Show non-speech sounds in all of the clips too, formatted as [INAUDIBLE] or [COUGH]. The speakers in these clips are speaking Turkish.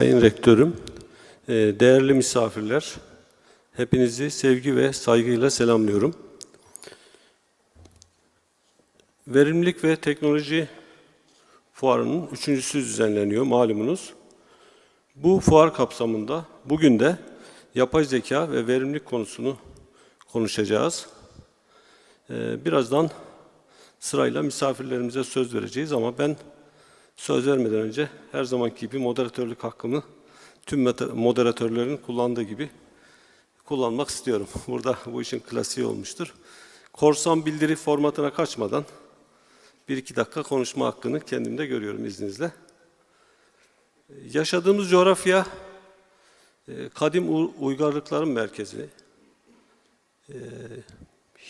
Sayın Rektörüm, e, değerli misafirler, hepinizi sevgi ve saygıyla selamlıyorum. Verimlilik ve Teknoloji Fuarı'nın üçüncüsü düzenleniyor malumunuz. Bu fuar kapsamında bugün de yapay zeka ve verimlilik konusunu konuşacağız. E, Birazdan sırayla misafirlerimize söz vereceğiz ama ben söz vermeden önce her zamanki gibi moderatörlük hakkımı tüm moderatörlerin kullandığı gibi kullanmak istiyorum. [LAUGHS] Burada bu işin klasiği olmuştur. Korsan bildiri formatına kaçmadan bir iki dakika konuşma hakkını kendimde görüyorum izninizle. Yaşadığımız coğrafya e, kadim uygarlıkların merkezi. E,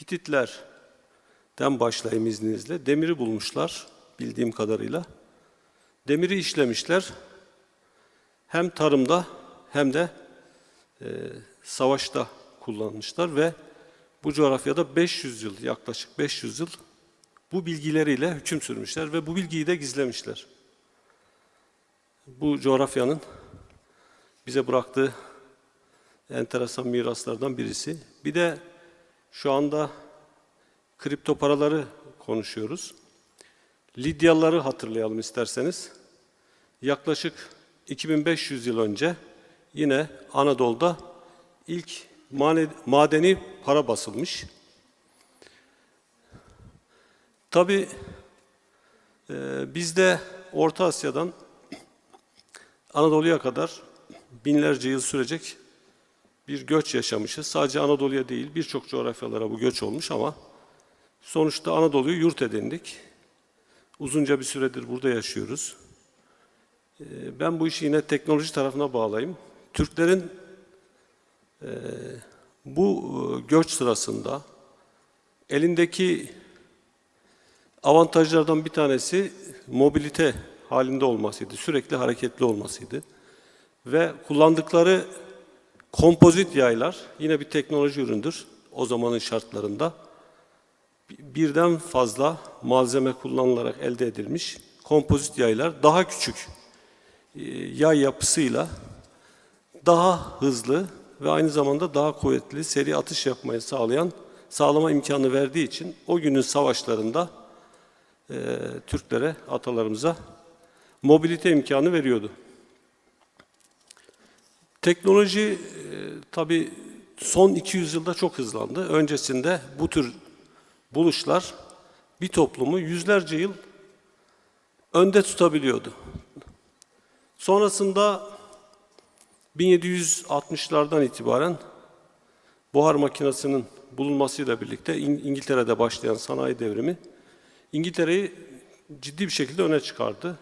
Hititlerden başlayayım izninizle. Demiri bulmuşlar bildiğim kadarıyla. Demiri işlemişler. Hem tarımda hem de e, savaşta kullanmışlar ve bu coğrafyada 500 yıl, yaklaşık 500 yıl bu bilgileriyle hüküm sürmüşler ve bu bilgiyi de gizlemişler. Bu coğrafyanın bize bıraktığı enteresan miraslardan birisi. Bir de şu anda kripto paraları konuşuyoruz. Lidyalıları hatırlayalım isterseniz. Yaklaşık 2500 yıl önce yine Anadolu'da ilk madeni para basılmış. Tabi bizde Orta Asya'dan Anadolu'ya kadar binlerce yıl sürecek bir göç yaşamışız. Sadece Anadolu'ya değil birçok coğrafyalara bu göç olmuş ama sonuçta Anadolu'yu yurt edindik. Uzunca bir süredir burada yaşıyoruz. Ee, Ben bu işi yine teknoloji tarafına bağlayayım. Türklerin e, bu e, göç sırasında elindeki avantajlardan bir tanesi mobilite halinde olmasıydı. Sürekli hareketli olmasıydı. Ve kullandıkları kompozit yaylar yine bir teknoloji üründür o zamanın şartlarında birden fazla malzeme kullanılarak elde edilmiş kompozit yaylar daha küçük e, yay yapısıyla daha hızlı ve aynı zamanda daha kuvvetli seri atış yapmayı sağlayan sağlama imkanı verdiği için o günün savaşlarında e, Türklere, atalarımıza mobilite imkanı veriyordu. Teknoloji e, tabii son 200 yılda çok hızlandı. Öncesinde bu tür buluşlar bir toplumu yüzlerce yıl önde tutabiliyordu. Sonrasında 1760'lardan itibaren buhar makinesinin bulunmasıyla birlikte İng- İngiltere'de başlayan sanayi devrimi İngiltere'yi ciddi bir şekilde öne çıkardı.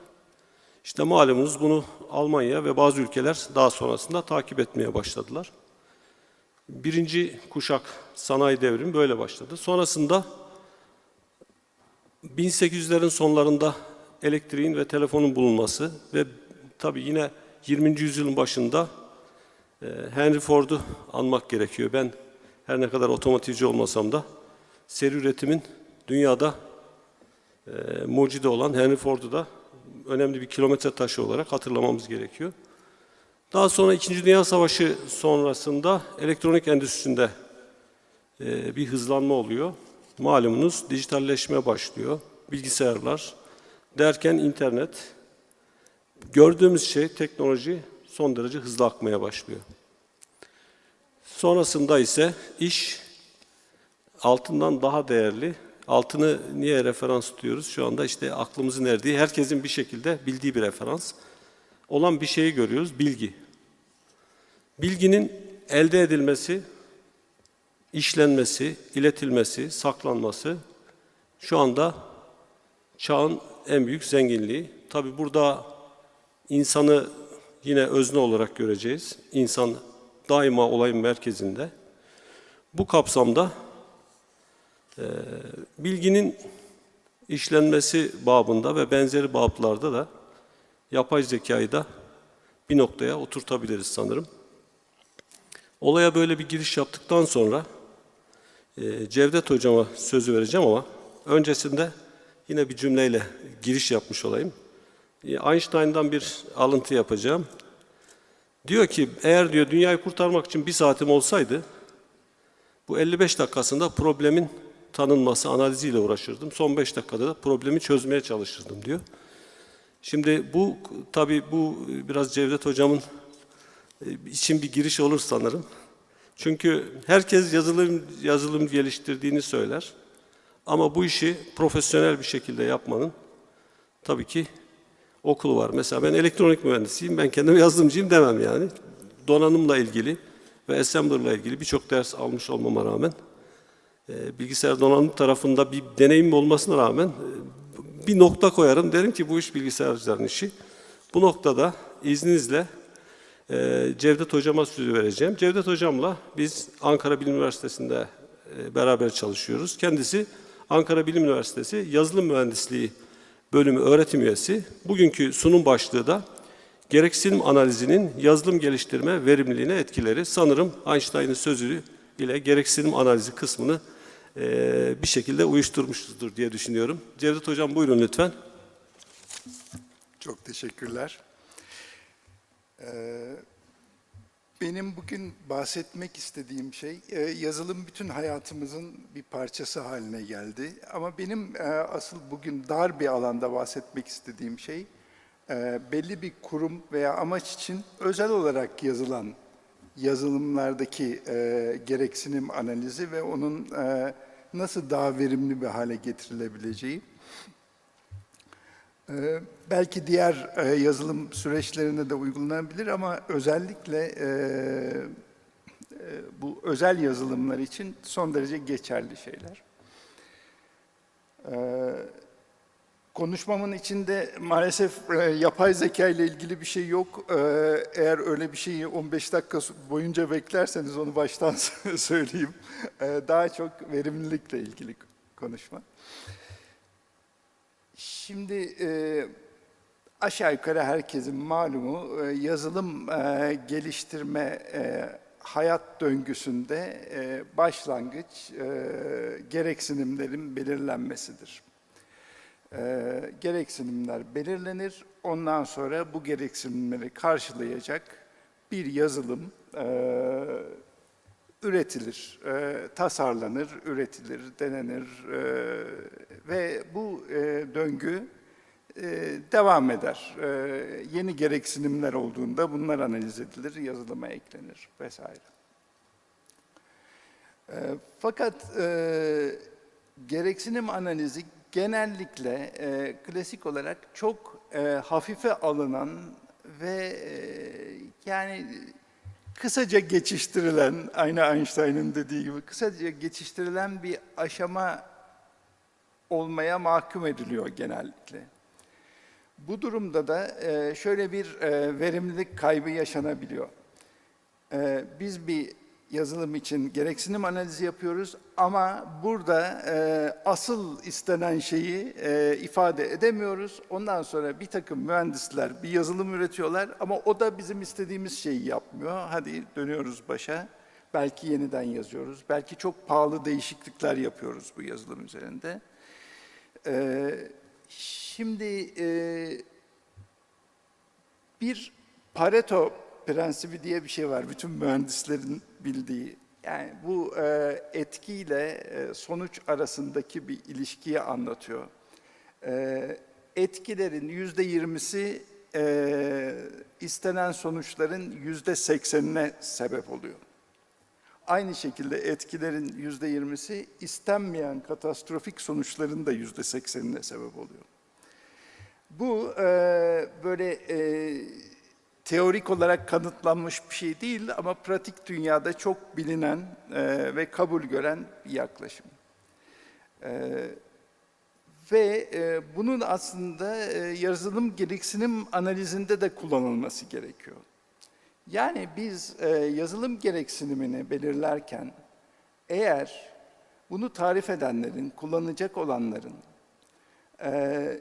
İşte malumunuz bunu Almanya ve bazı ülkeler daha sonrasında takip etmeye başladılar. Birinci kuşak sanayi devrimi böyle başladı. Sonrasında 1800'lerin sonlarında elektriğin ve telefonun bulunması ve tabii yine 20. yüzyılın başında e, Henry Ford'u anmak gerekiyor. Ben her ne kadar otomotivci olmasam da seri üretimin dünyada e, mucidi olan Henry Ford'u da önemli bir kilometre taşı olarak hatırlamamız gerekiyor. Daha sonra İkinci Dünya Savaşı sonrasında elektronik endüstrisinde e, bir hızlanma oluyor. Malumunuz dijitalleşme başlıyor. Bilgisayarlar derken internet. Gördüğümüz şey teknoloji son derece hızlı akmaya başlıyor. Sonrasında ise iş altından daha değerli. Altını niye referans tutuyoruz? Şu anda işte aklımızın erdiği, herkesin bir şekilde bildiği bir referans. Olan bir şeyi görüyoruz, bilgi. Bilginin elde edilmesi, işlenmesi, iletilmesi, saklanması şu anda çağın en büyük zenginliği. Tabi burada insanı yine özne olarak göreceğiz. İnsan daima olayın merkezinde. Bu kapsamda e, bilginin işlenmesi babında ve benzeri bablarda da yapay zekayı da bir noktaya oturtabiliriz sanırım. Olaya böyle bir giriş yaptıktan sonra Cevdet Hocama sözü vereceğim ama öncesinde yine bir cümleyle giriş yapmış olayım. E, Einstein'dan bir alıntı yapacağım. Diyor ki eğer diyor dünyayı kurtarmak için bir saatim olsaydı bu 55 dakikasında problemin tanınması analiziyle uğraşırdım. Son 5 dakikada da problemi çözmeye çalışırdım diyor. Şimdi bu tabii bu biraz Cevdet hocamın e, için bir giriş olur sanırım. Çünkü herkes yazılım yazılım geliştirdiğini söyler. Ama bu işi profesyonel bir şekilde yapmanın tabii ki okulu var. Mesela ben elektronik mühendisiyim, ben kendim [LAUGHS] yazılımcıyım demem yani. Donanımla ilgili ve assembler'la ilgili birçok ders almış olmama rağmen e, bilgisayar donanım tarafında bir deneyimim olmasına rağmen e, bir nokta koyarım. Derim ki bu iş bilgisayarcıların işi. Bu noktada izninizle e, Cevdet Hocam'a sözü vereceğim. Cevdet Hocam'la biz Ankara Bilim Üniversitesi'nde e, beraber çalışıyoruz. Kendisi Ankara Bilim Üniversitesi Yazılım Mühendisliği bölümü öğretim üyesi. Bugünkü sunum başlığı da gereksinim analizinin yazılım geliştirme verimliliğine etkileri. Sanırım Einstein'ın sözü ile gereksinim analizi kısmını eee, bir şekilde uyuşturmuşuzdur diye düşünüyorum. Cevdet Hocam buyurun lütfen. Çok teşekkürler. Ee, Benim bugün bahsetmek istediğim şey, e, yazılım bütün hayatımızın bir parçası haline geldi. Ama benim e, asıl bugün dar bir alanda bahsetmek istediğim şey, e, belli bir kurum veya amaç için özel olarak yazılan yazılımlardaki gereksinim analizi ve onun nasıl daha verimli bir hale getirilebileceği. Ee, Belki diğer e, yazılım süreçlerine de uygulanabilir ama özellikle e, e, bu özel yazılımlar için son derece geçerli şeyler. Ee, Konuşmamın içinde maalesef yapay zeka ile ilgili bir şey yok. Ee, Eğer öyle bir şeyi 15 dakika boyunca beklerseniz onu baştan [LAUGHS] söyleyeyim. Daha çok verimlilikle ilgili konuşma. Şimdi e, aşağı yukarı herkesin malumu e, yazılım e, geliştirme e, hayat döngüsünde e, başlangıç e, gereksinimlerin belirlenmesidir. E, gereksinimler belirlenir, ondan sonra bu gereksinimleri karşılayacak bir yazılım e, üretilir, e, tasarlanır, üretilir, denenir e, ve bu e, döngü e, devam eder. E, yeni gereksinimler olduğunda bunlar analiz edilir, yazılıma eklenir vesaire. E, fakat e, gereksinim analizi genellikle e, klasik olarak çok e, hafife alınan ve e, yani kısaca geçiştirilen, aynı Einstein'ın dediği gibi kısaca geçiştirilen bir aşama olmaya mahkum ediliyor genellikle. Bu durumda da e, şöyle bir e, verimlilik kaybı yaşanabiliyor. E, Biz bir yazılım için gereksinim analizi yapıyoruz ama burada e, asıl istenen şeyi e, ifade edemiyoruz. Ondan sonra bir takım mühendisler bir yazılım üretiyorlar ama o da bizim istediğimiz şeyi yapmıyor. Hadi dönüyoruz başa. Belki yeniden yazıyoruz. Belki çok pahalı değişiklikler yapıyoruz bu yazılım üzerinde. E, şimdi e, bir Pareto prensibi diye bir şey var. Bütün mühendislerin bildiği. Yani bu e, etkiyle e, sonuç arasındaki bir ilişkiyi anlatıyor. E, etkilerin yüzde yirmisi e, istenen sonuçların yüzde seksenine sebep oluyor. Aynı şekilde etkilerin yüzde yirmisi istenmeyen katastrofik sonuçların da yüzde seksenine sebep oluyor. Bu e, böyle e, teorik olarak kanıtlanmış bir şey değil ama pratik dünyada çok bilinen e, ve kabul gören bir yaklaşım. E, ve e, bunun aslında e, yazılım gereksinim analizinde de kullanılması gerekiyor. Yani biz e, yazılım gereksinimini belirlerken eğer bunu tarif edenlerin, kullanacak olanların e,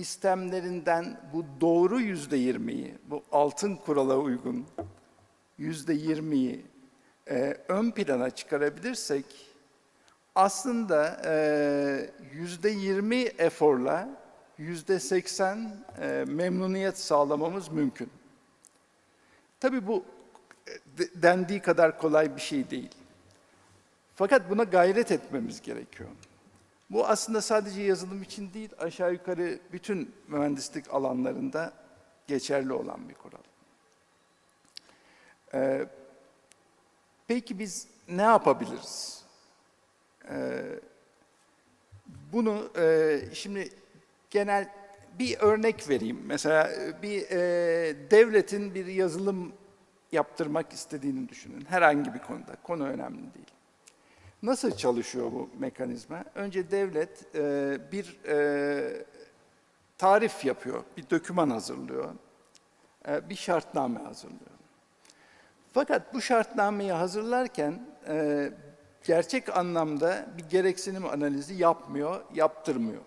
istemlerinden bu doğru yüzde yirmiyi, bu altın kurala uygun yüzde yirmiyi e, ön plana çıkarabilirsek, aslında e, yüzde yirmi eforla yüzde seksen e, memnuniyet sağlamamız mümkün. Tabii bu e, de- dendiği kadar kolay bir şey değil. Fakat buna gayret etmemiz gerekiyor. Bu aslında sadece yazılım için değil, aşağı yukarı bütün mühendislik alanlarında geçerli olan bir kural. Ee, peki biz ne yapabiliriz? Ee, bunu e, şimdi genel bir örnek vereyim. Mesela e, bir e, devletin bir yazılım yaptırmak istediğini düşünün. Herhangi bir konuda. Konu önemli değil. Nasıl çalışıyor bu mekanizma? Önce devlet e, bir e, tarif yapıyor, bir doküman hazırlıyor, e, bir şartname hazırlıyor. Fakat bu şartnameyi hazırlarken e, gerçek anlamda bir gereksinim analizi yapmıyor, yaptırmıyor.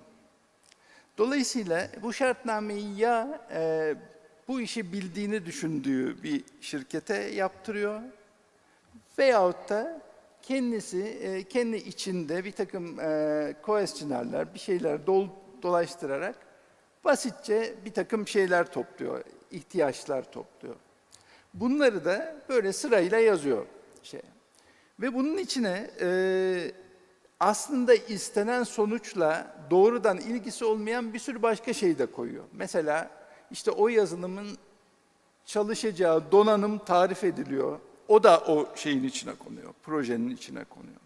Dolayısıyla bu şartnameyi ya e, bu işi bildiğini düşündüğü bir şirkete yaptırıyor veyahut da kendisi e, kendi içinde bir takım e, questionnair'ler, bir şeyler dol, dolaştırarak basitçe bir takım şeyler topluyor, ihtiyaçlar topluyor. Bunları da böyle sırayla yazıyor şey. Ve bunun içine e, aslında istenen sonuçla doğrudan ilgisi olmayan bir sürü başka şey de koyuyor. Mesela işte o yazılımın çalışacağı donanım tarif ediliyor. O da o şeyin içine konuyor, projenin içine konuyor.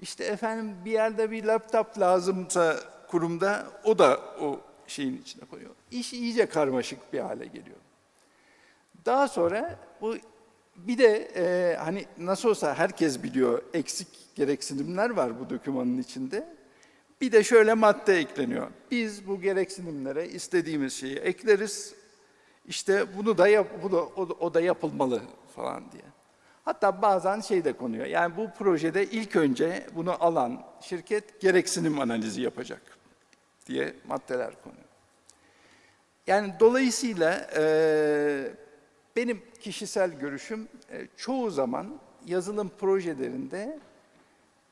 İşte efendim bir yerde bir laptop lazımsa kurumda o da o şeyin içine koyuyor. İş iyice karmaşık bir hale geliyor. Daha sonra bu bir de e, hani nasıl olsa herkes biliyor eksik gereksinimler var bu dokümanın içinde. Bir de şöyle madde ekleniyor. Biz bu gereksinimlere istediğimiz şeyi ekleriz. İşte bunu da yap, bu da, o, o da yapılmalı falan diye. Hatta bazen şey de konuyor. Yani bu projede ilk önce bunu alan şirket gereksinim analizi yapacak diye maddeler konuyor. Yani dolayısıyla e, benim kişisel görüşüm e, çoğu zaman yazılım projelerinde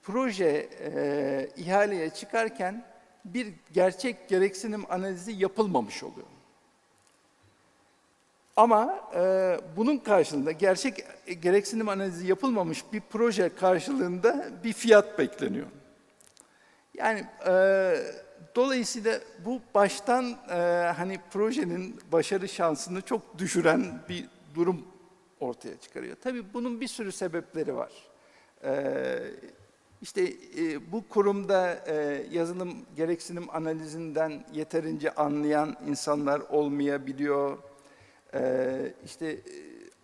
proje e, ihaleye çıkarken bir gerçek gereksinim analizi yapılmamış oluyor. Ama e, bunun karşılığında gerçek gereksinim analizi yapılmamış bir proje karşılığında bir fiyat bekleniyor. Yani e, dolayısıyla bu baştan e, hani projenin başarı şansını çok düşüren bir durum ortaya çıkarıyor. Tabii bunun bir sürü sebepleri var. E, işte e, bu kurumda e, yazılım gereksinim analizinden yeterince anlayan insanlar olmayabiliyor. E, işte e,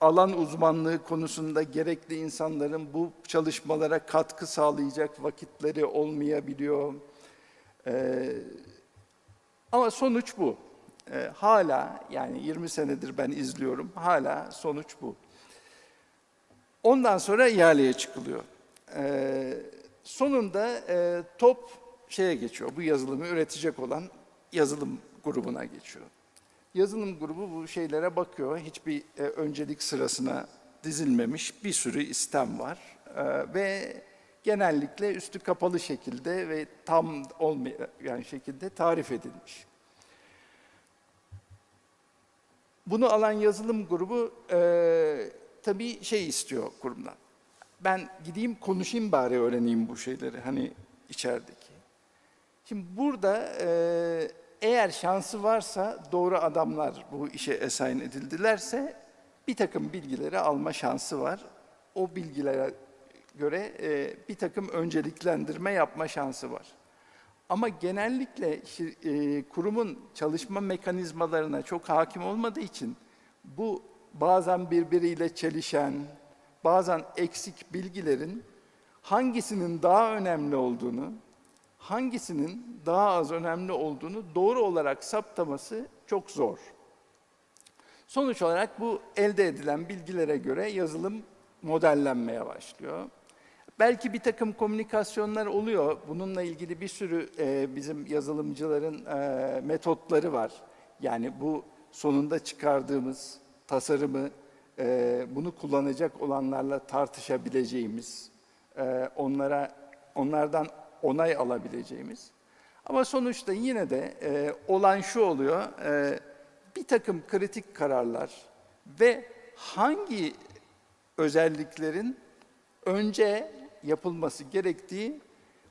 alan uzmanlığı konusunda gerekli insanların bu çalışmalara katkı sağlayacak vakitleri olmayabiliyor. Ee, ama sonuç bu. Ee, hala yani 20 senedir ben izliyorum. Hala sonuç bu. Ondan sonra ihaleye çıkılıyor. Ee, sonunda e, top şeye geçiyor. Bu yazılımı üretecek olan yazılım grubuna geçiyor. Yazılım grubu bu şeylere bakıyor. Hiçbir e, öncelik sırasına dizilmemiş bir sürü istem var. Ee, ve genellikle üstü kapalı şekilde ve tam olmayan şekilde tarif edilmiş. Bunu alan yazılım grubu e, tabii şey istiyor kurumdan. Ben gideyim konuşayım bari öğreneyim bu şeyleri hani içerideki. Şimdi burada e, eğer şansı varsa doğru adamlar bu işe assign edildilerse bir takım bilgileri alma şansı var. O bilgilere göre e, bir takım önceliklendirme yapma şansı var. Ama genellikle e, kurumun çalışma mekanizmalarına çok hakim olmadığı için bu bazen birbiriyle çelişen, bazen eksik bilgilerin hangisinin daha önemli olduğunu, hangisinin daha az önemli olduğunu doğru olarak saptaması çok zor. Sonuç olarak bu elde edilen bilgilere göre yazılım modellenmeye başlıyor. Belki bir takım komünikasyonlar oluyor. Bununla ilgili bir sürü e, bizim yazılımcıların e, metotları var. Yani bu sonunda çıkardığımız tasarımı e, bunu kullanacak olanlarla tartışabileceğimiz, e, onlara onlardan onay alabileceğimiz. Ama sonuçta yine de e, olan şu oluyor, e, bir takım kritik kararlar ve hangi özelliklerin önce yapılması gerektiği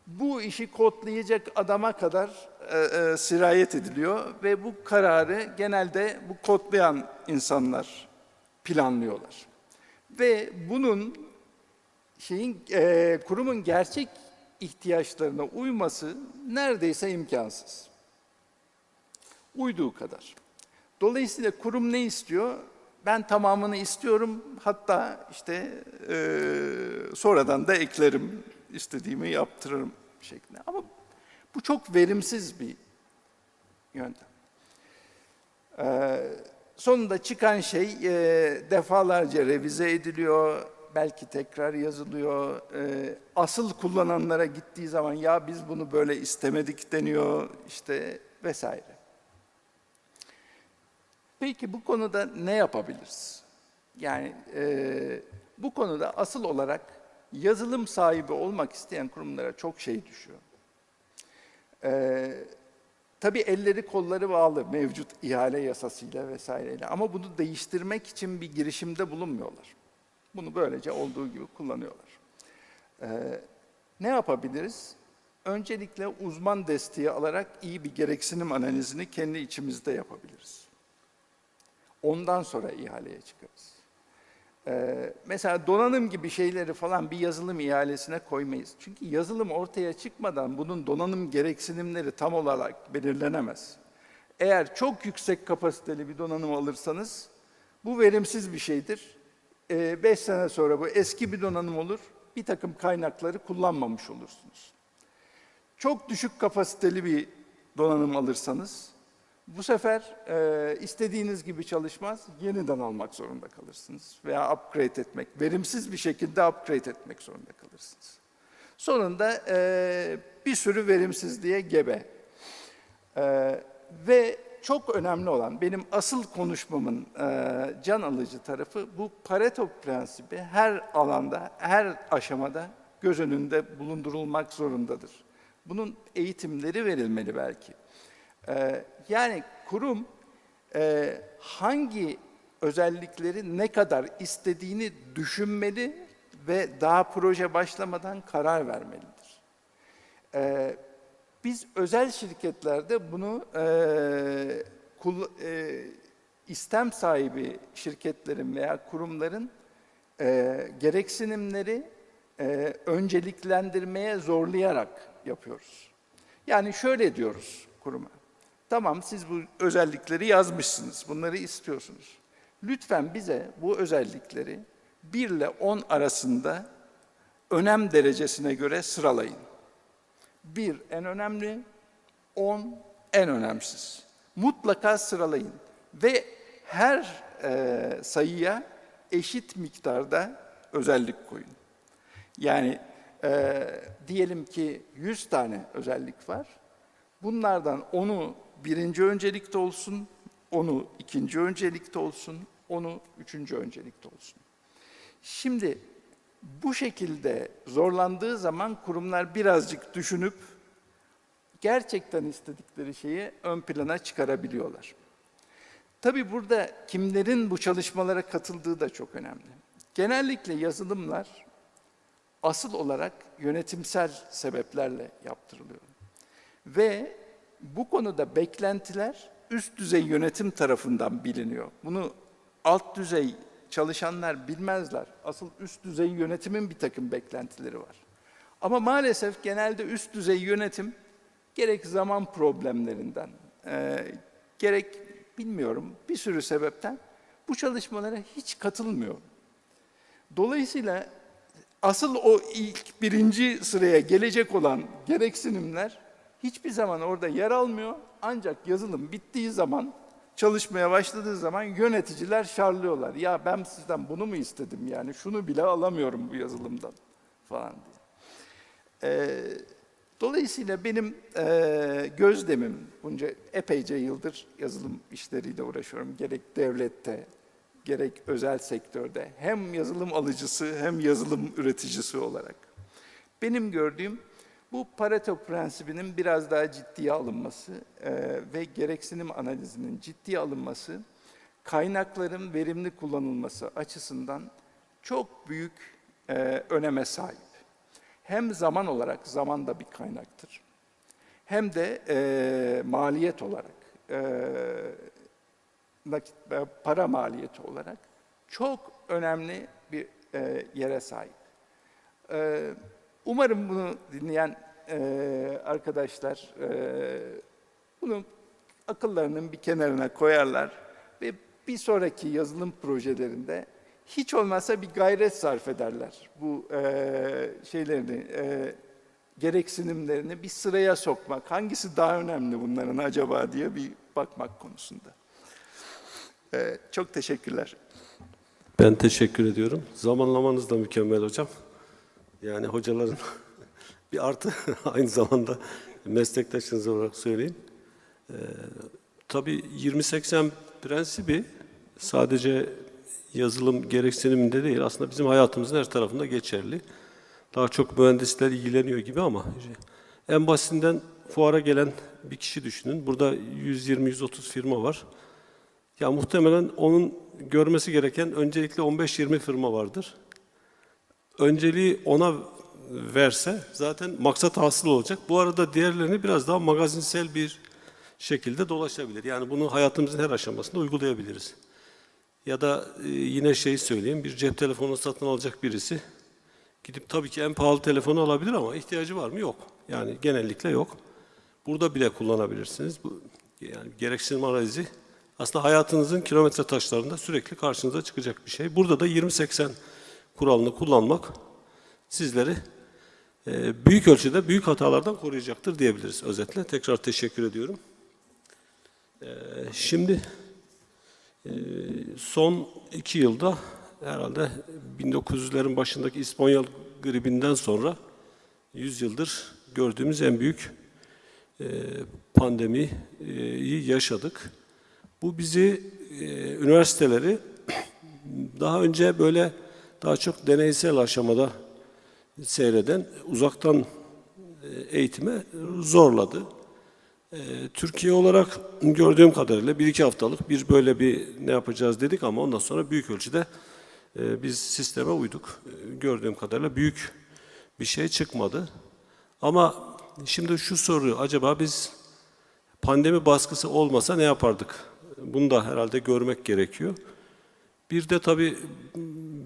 bu işi kodlayacak adama kadar e, e, sirayet ediliyor ve bu kararı genelde bu kodlayan insanlar planlıyorlar. Ve bunun şeyin e, kurumun gerçek ihtiyaçlarına uyması neredeyse imkansız. Uyduğu kadar. Dolayısıyla kurum ne istiyor? Ben tamamını istiyorum. Hatta işte e, sonradan da eklerim, istediğimi yaptırırım şeklinde. Ama bu çok verimsiz bir yöntem. Ee, sonunda çıkan şey e, defalarca revize ediliyor, belki tekrar yazılıyor. Ee, asıl kullananlara gittiği zaman ya biz bunu böyle istemedik deniyor işte vesaire. Peki bu konuda ne yapabiliriz? Yani e, bu konuda asıl olarak yazılım sahibi olmak isteyen kurumlara çok şey düşüyor. E, tabii elleri kolları bağlı mevcut ihale yasasıyla vesaireyle ama bunu değiştirmek için bir girişimde bulunmuyorlar. Bunu böylece olduğu gibi kullanıyorlar. E, ne yapabiliriz? Öncelikle uzman desteği alarak iyi bir gereksinim analizini kendi içimizde yapabiliriz. Ondan sonra ihaleye çıkarız. Ee, mesela donanım gibi şeyleri falan bir yazılım ihalesine koymayız. Çünkü yazılım ortaya çıkmadan bunun donanım gereksinimleri tam olarak belirlenemez. Eğer çok yüksek kapasiteli bir donanım alırsanız bu verimsiz bir şeydir. 5 sene sonra bu eski bir donanım olur. Bir takım kaynakları kullanmamış olursunuz. Çok düşük kapasiteli bir donanım alırsanız bu sefer e, istediğiniz gibi çalışmaz, yeniden almak zorunda kalırsınız veya upgrade etmek, verimsiz bir şekilde upgrade etmek zorunda kalırsınız. Sonunda e, bir sürü verimsizliğe gebe. E, ve çok önemli olan, benim asıl konuşmamın e, can alıcı tarafı bu Pareto prensibi her alanda, her aşamada göz önünde bulundurulmak zorundadır. Bunun eğitimleri verilmeli belki. Ee, yani kurum e, hangi özellikleri ne kadar istediğini düşünmeli ve daha proje başlamadan karar vermelidir. Ee, biz özel şirketlerde bunu e, kul- e, istem sahibi şirketlerin veya kurumların e, gereksinimleri e, önceliklendirmeye zorlayarak yapıyoruz. Yani şöyle diyoruz kuruma. Tamam siz bu özellikleri yazmışsınız, bunları istiyorsunuz. Lütfen bize bu özellikleri 1 ile 10 arasında önem derecesine göre sıralayın. 1 en önemli, 10 en önemsiz. Mutlaka sıralayın ve her e, sayıya eşit miktarda özellik koyun. Yani e, diyelim ki 100 tane özellik var. Bunlardan onu birinci öncelikte olsun, onu ikinci öncelikte olsun, onu üçüncü öncelikte olsun. Şimdi bu şekilde zorlandığı zaman kurumlar birazcık düşünüp gerçekten istedikleri şeyi ön plana çıkarabiliyorlar. Tabii burada kimlerin bu çalışmalara katıldığı da çok önemli. Genellikle yazılımlar asıl olarak yönetimsel sebeplerle yaptırılıyor. Ve bu konuda beklentiler üst düzey yönetim tarafından biliniyor. Bunu alt düzey çalışanlar bilmezler. Asıl üst düzey yönetimin bir takım beklentileri var. Ama maalesef genelde üst düzey yönetim gerek zaman problemlerinden, e, gerek bilmiyorum bir sürü sebepten bu çalışmalara hiç katılmıyor. Dolayısıyla asıl o ilk birinci sıraya gelecek olan gereksinimler hiçbir zaman orada yer almıyor. Ancak yazılım bittiği zaman, çalışmaya başladığı zaman yöneticiler şarlıyorlar. Ya ben sizden bunu mu istedim yani şunu bile alamıyorum bu yazılımdan falan diye. Ee, dolayısıyla benim e, gözlemim, bunca epeyce yıldır yazılım işleriyle uğraşıyorum. Gerek devlette, gerek özel sektörde hem yazılım alıcısı hem yazılım üreticisi olarak. Benim gördüğüm bu Pareto prensibinin biraz daha ciddiye alınması e, ve gereksinim analizinin ciddiye alınması kaynakların verimli kullanılması açısından çok büyük e, öneme sahip. Hem zaman olarak, zaman da bir kaynaktır. Hem de e, maliyet olarak, e, nakit, e, para maliyeti olarak çok önemli bir e, yere sahip. E, umarım bunu dinleyen e, arkadaşlar e, bunu akıllarının bir kenarına koyarlar ve bir sonraki yazılım projelerinde hiç olmazsa bir gayret sarf ederler. Bu e, şeylerini, e, gereksinimlerini bir sıraya sokmak, hangisi daha önemli bunların acaba diye bir bakmak konusunda. E, çok teşekkürler. Ben teşekkür ediyorum. Zamanlamanız da mükemmel hocam. Yani hocaların [LAUGHS] bir artı [LAUGHS] aynı zamanda meslektaşınız olarak söyleyeyim. Ee, tabii 2080 prensibi sadece yazılım gereksiniminde değil aslında bizim hayatımızın her tarafında geçerli. Daha çok mühendisler ilgileniyor gibi ama en basitinden fuara gelen bir kişi düşünün. Burada 120-130 firma var. Ya muhtemelen onun görmesi gereken öncelikle 15-20 firma vardır. Önceliği ona verse zaten maksat hasıl olacak. Bu arada diğerlerini biraz daha magazinsel bir şekilde dolaşabilir. Yani bunu hayatımızın her aşamasında uygulayabiliriz. Ya da e, yine şey söyleyeyim, bir cep telefonu satın alacak birisi gidip tabii ki en pahalı telefonu alabilir ama ihtiyacı var mı? Yok. Yani genellikle yok. Burada bile kullanabilirsiniz. Bu yani gereksinim analizi aslında hayatınızın kilometre taşlarında sürekli karşınıza çıkacak bir şey. Burada da 20-80 kuralını kullanmak sizleri e, büyük ölçüde büyük hatalardan koruyacaktır diyebiliriz özetle. Tekrar teşekkür ediyorum. E, Şimdi e, son iki yılda herhalde 1900'lerin başındaki İspanyol gribinden sonra 100 yıldır gördüğümüz en büyük pandemiyi yaşadık. Bu bizi üniversiteleri daha önce böyle daha çok deneysel aşamada seyreden uzaktan e, eğitime zorladı. E, Türkiye olarak gördüğüm kadarıyla bir iki haftalık bir böyle bir ne yapacağız dedik ama ondan sonra büyük ölçüde e, biz sisteme uyduk. Gördüğüm kadarıyla büyük bir şey çıkmadı. Ama şimdi şu soru acaba biz pandemi baskısı olmasa ne yapardık? Bunu da herhalde görmek gerekiyor. Bir de tabii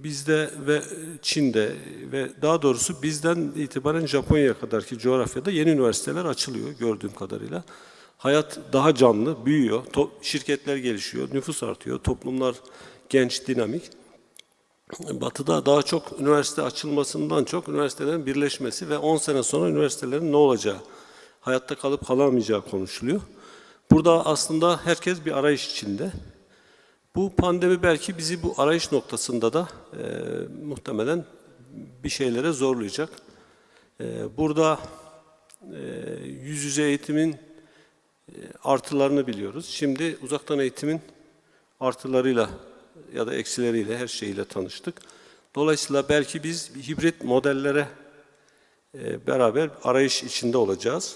bizde ve Çin'de ve daha doğrusu bizden itibaren Japonya'ya kadarki coğrafyada yeni üniversiteler açılıyor gördüğüm kadarıyla. Hayat daha canlı, büyüyor, şirketler gelişiyor, nüfus artıyor, toplumlar genç, dinamik. Batı'da daha çok üniversite açılmasından çok üniversitelerin birleşmesi ve 10 sene sonra üniversitelerin ne olacağı, hayatta kalıp kalamayacağı konuşuluyor. Burada aslında herkes bir arayış içinde. Bu pandemi belki bizi bu arayış noktasında da e, muhtemelen bir şeylere zorlayacak. E, burada e, yüz yüze eğitimin e, artılarını biliyoruz. Şimdi uzaktan eğitimin artılarıyla ya da eksileriyle her şeyiyle tanıştık. Dolayısıyla belki biz hibrit modellere e, beraber arayış içinde olacağız.